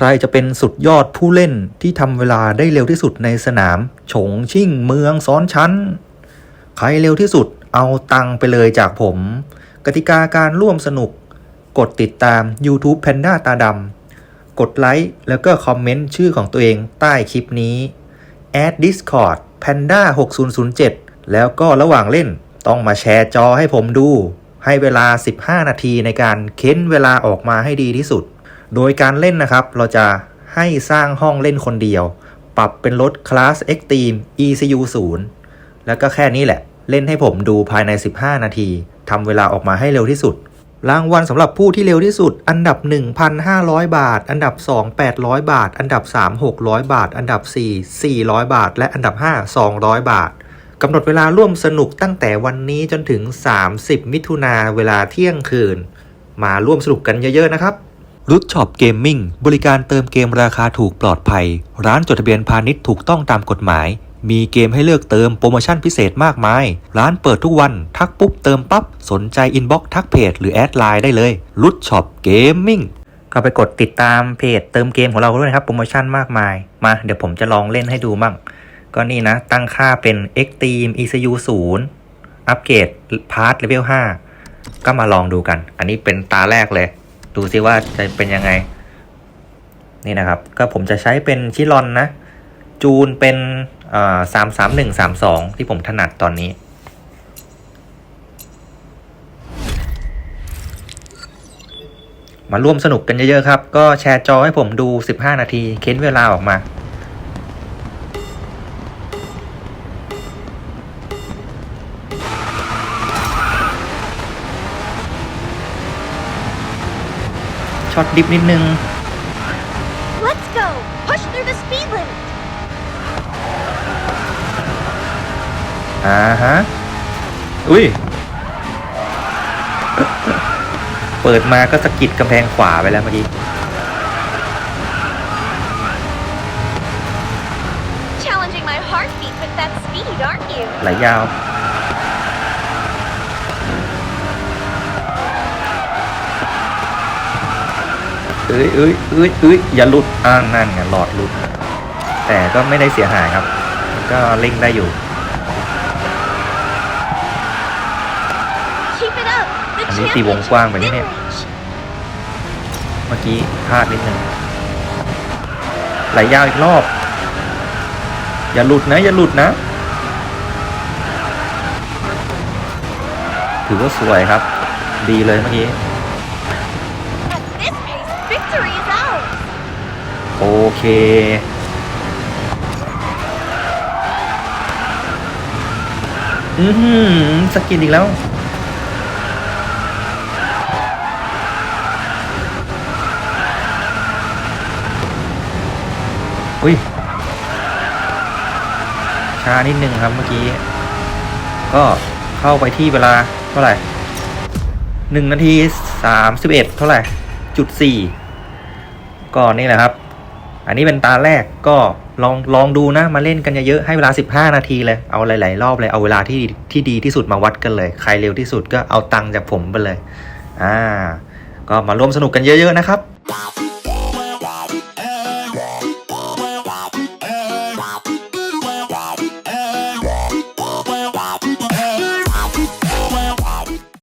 ใครจะเป็นสุดยอดผู้เล่นที่ทำเวลาได้เร็วที่สุดในสนาม ฉงชิ่งเมืองซ้อนชั้น ใครเร็วที่สุดเอาตังไปเลยจากผม กติกาการร่วมสนุก กดติดตาม YouTube Panda ตาดำกดไลค์แล้วก็คอมเมนต์ชื่อของตัวเองใต้คลิปนี้แอด Discord Panda 6007 แล้วก็ระหว่างเล่นต้องมาแชร์จอให้ผมดู ให้เวลา 15 นาทีในการเค้นเวลาออกมาให้ดีที่สุด โดยการเล่นนะครับ เราจะให้สร้างห้องเล่นคนเดียว ปรับเป็นรถคลาส Extreme ECU 0 แล้วก็แค่นี้แหละ เล่นให้ผมดูภายใน 15 นาทีทำเวลาออกมาให้เร็วที่สุด รางวัลสำหรับผู้ที่เร็วที่สุด อันดับ 1,500 บาท อันดับ 2 800 บาท อันดับ 3 600 บาท อันดับ 4 400 บาท และอันดับ 5 200 บาทกำหนดเวลาร่วมสนุกตั้งแต่วันนี้จนถึง 30 มิถุนาเวลาเที่ยงคืน มาร่วมสนุกกันเยอะๆนะครับ รุดช็อปเกมมิ่งบริการเติมเกมราคาถูกปลอดภัย ร้านจดทะเบียนพาณิชย์ถูกต้องตามกฎหมาย มีเกมให้เลือกเติมโปรโมชั่นพิเศษมากมาย ร้านเปิดทุกวัน ทักปุ๊บเติมปั๊บ สนใจอินบ็อกทักเพจหรือแอดไลน์ได้เลยรุดช็อปเกมมิ่งก็ไปกดติดตามเพจเติมเกมของเราด้วยนะครับ โปรโมชั่นมากมาย มาเดี๋ยวผมจะลองเล่นให้ดูมั่ง ก็นี่นะ ตั้งค่าเป็น Extreme ECU 0อัปเกรดพาร์ทเลเวล5ก็มาลองดูกัน อันนี้เป็นตาแรกเลย ดูซิว่าจะเป็นยังไง นี่นะครับ ก็ผมจะใช้เป็นชิลอนนะ จูนเป็นสามสามหนึ่งสามสองที่ผมถนัดตอนนี้มาร่วมสนุกกันเยอะๆครับ ก็แชร์จอให้ผมดู 15 นาที เค้นเวลาออกมา ช็อตดิฟนิดนึง Let's go! Push through the speed limit! อ่าฮะ อุ้ย เปิดมาก็สะกิดกำแพงขวาไปแล้วเมื่อกี้ Challenging my heartbeat with that speed, aren't you? ไหลยาว เอ้ยเอ้ยเอ้ยเอ้ยอย่าหลุดอ่านั่นไงหลอดหลุด แต่ก็ไม่ได้เสียหายครับ ก็เล่งได้อยู่ Keep it up! The อันนี้ตีวงกว้างไปนิดเนี่ย mid-range. เมื่อกี้พลาดนิดนึงไหลยาวอีกรอบ อย่าหลุดนะ อย่าหลุดนะ ถือว่าสวยครับ ดีเลยเมื่อกี้ โอเค อือหือสกินอีกแล้ว อุ้ย ช้านิดนึงครับเมื่อกี้ ก็เข้าไปที่เวลาเท่าไหร่หนึ่งนาทีสามสิบเอ็ดเท่าไหร่ จุดสี่ก็นี่แหละครับ อันนี้เป็นตาแรกก็ลองลองดูนะมาเล่นกันเยอะๆให้เวลา 15 นาทีเลย เอาหลาย ๆ รอบเลยเอาเวลาที่ที่ดีที่สุดมาวัดกันเลย ใครเร็วที่สุดก็เอาตังค์จากผมไปเลยอ่าก็มาร่วมสนุกกันเยอะ ๆ นะครับ